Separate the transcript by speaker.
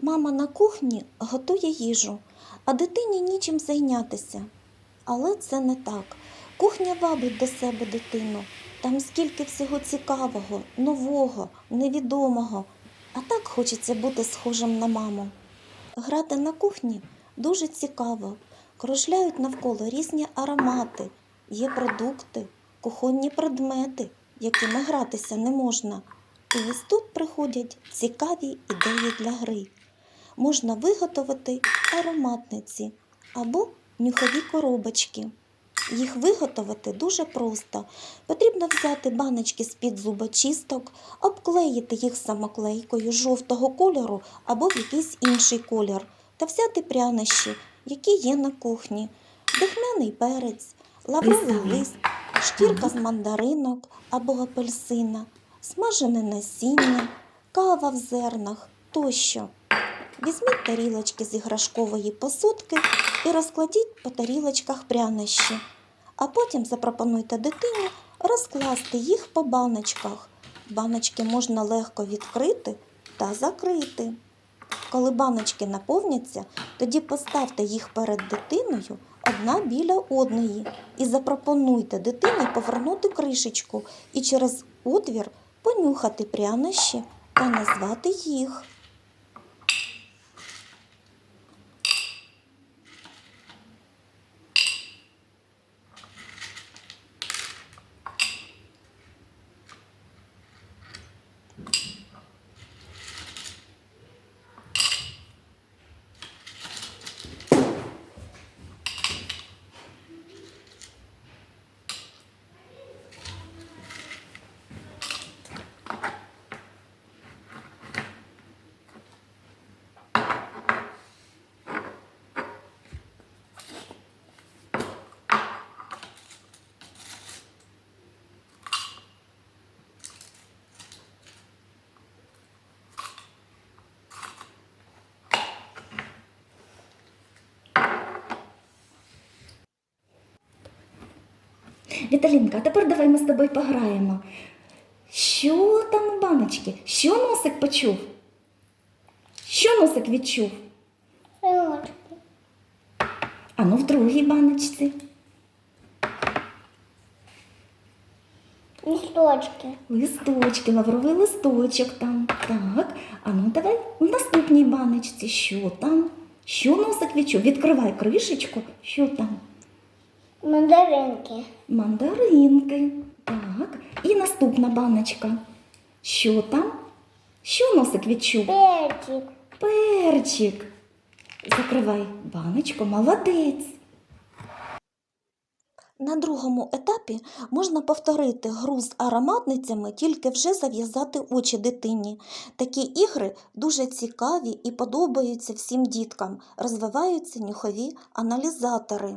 Speaker 1: Мама на кухні готує їжу, а дитині нічим зайнятися. Але це не так. Кухня вабить до себе дитину. Там скільки всього цікавого, нового, невідомого. А так хочеться бути схожим на маму. Грати на кухні дуже цікаво. Кружляють навколо різні аромати, є продукти, кухонні предмети, якими гратися не можна. І ось тут приходять цікаві ідеї для гри. Можна виготовити ароматниці або нюхові коробочки. Їх виготовити дуже просто. Потрібно взяти баночки з-під зубочисток, обклеїти їх самоклейкою жовтого кольору або в якийсь інший колір, та взяти прянощі, які є на кухні, духмяний перець, лавровий лист, шкірка з мандаринок або апельсина, смажене насіння, кава в зернах тощо. Візьміть тарілочки з іграшкової посудки і розкладіть по тарілочках прянощі, а потім запропонуйте дитині розкласти їх по баночках. Баночки можна легко відкрити та закрити. Коли баночки наповняться, тоді поставте їх перед дитиною одна біля одної і запропонуйте дитині повернути кришечку і через отвір понюхати прянощі та назвати їх.
Speaker 2: Віталінка, а тепер давай ми з тобою пограємо. Що там у баночці? Що носик почув? Що носик відчув? А ну в другій баночці.
Speaker 3: Листочки.
Speaker 2: Листочки, лавровий листочок там. Так. А ну давай в наступній баночці. Що там? Що носик відчув? Відкривай кришечку. Що там?
Speaker 3: Мандаринки.
Speaker 2: Мандаринки. Так. І наступна баночка. Що там? Що носик відчув?
Speaker 3: Перчик.
Speaker 2: Перчик. Закривай баночку, молодець.
Speaker 1: На другому етапі можна повторити гру з ароматницями, тільки вже зав'язати очі дитині. Такі ігри дуже цікаві і подобаються всім діткам, розвиваються нюхові аналізатори.